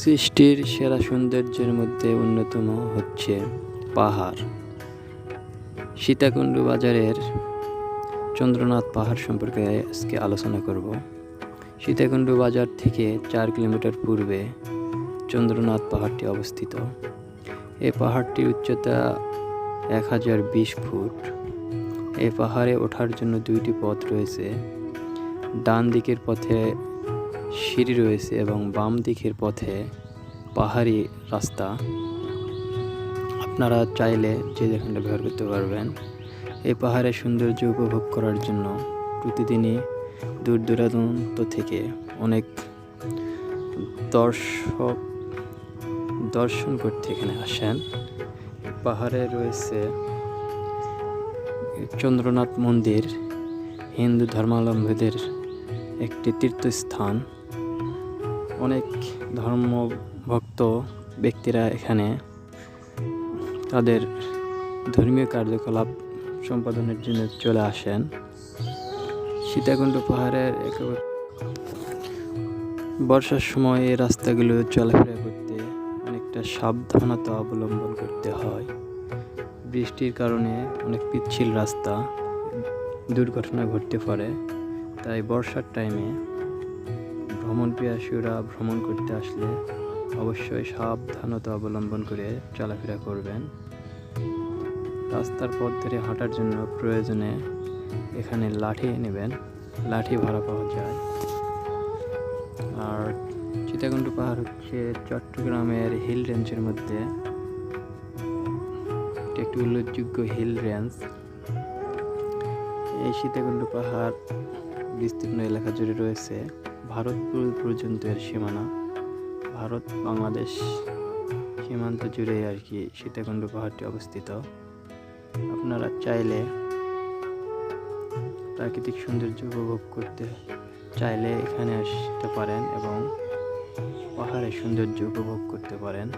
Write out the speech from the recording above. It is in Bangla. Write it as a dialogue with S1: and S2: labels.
S1: সৃষ্টির সেরা সৌন্দর্যের মধ্যে অন্যতম হচ্ছে পাহাড়। সীতাকুণ্ড বাজারের চন্দ্রনাথ পাহাড় সম্পর্কে আজকে আলোচনা করব। সীতাকুণ্ড বাজার থেকে চার কিলোমিটার পূর্বে চন্দ্রনাথ পাহাড়টি অবস্থিত। এই পাহাড়টির উচ্চতা এক হাজার বিশ ফুট। এই পাহাড়ে ওঠার জন্য দুইটি পথ রয়েছে। ডান দিকের পথে সিঁড়ি রয়েছে এবং বাম দিকের পথে পাহাড়ি রাস্তা। আপনারা চাইলে যে যেখানটা ব্যবহার করতে পারবেন, এই পাহাড়ের সৌন্দর্য উপভোগ করার জন্য প্রতিদিনই দূর দূরান্ত থেকে অনেক দর্শক দর্শন করতে এখানে আসেন। পাহাড়ে রয়েছে চন্দ্রনাথ মন্দির, হিন্দু ধর্মাবলম্বীদের একটি তীর্থস্থান। অনেক ধর্মভক্ত ব্যক্তিরা এখানে তাদের ধর্মীয় কার্যকলাপ সম্পাদনের জন্য চলে আসেন। সীতাকুণ্ড পাহাড়ের একেবারে বর্ষার সময় এই রাস্তাগুলো চলাফেরা করতে অনেকটা সাবধানতা অবলম্বন করতে হয়। বৃষ্টির কারণে অনেক পিচ্ছিল রাস্তা দুর্ঘটনা ঘটতে পারে, তাই বর্ষার টাইমে ভ্রমণ পিয়াসীরা ভ্রমণ করতে আসলে অবশ্যই সাবধানতা অবলম্বন করে চলাফেরা করবেন। রাস্তার পথ ধরে হাঁটার জন্য প্রয়োজনে এখানে লাঠি নেবেন। লাঠি ভাড়া পাওয়া যায়। আর সীতাকুণ্ড পাহাড় হচ্ছে চট্টগ্রামের হিল রেঞ্জের মধ্যে একটি উল্লেখযোগ্য হিল রেঞ্জ। এই সীতাকুণ্ড পাহাড় বিস্তীর্ণ এলাকা জুড়ে রয়েছে। ভারত পর্যন্ত এর সীমানা। ভারত, বাংলাদেশ সীমান্ত জুড়ে আর কি সীতাকুণ্ড পাহাড়টি অবস্থিত। আপনারা চাইলে প্রাকৃতিক সৌন্দর্য উপভোগ করতে চাইলে এখানে আসতে পারেন এবং পাহাড়ের সৌন্দর্য উপভোগ করতে পারেন।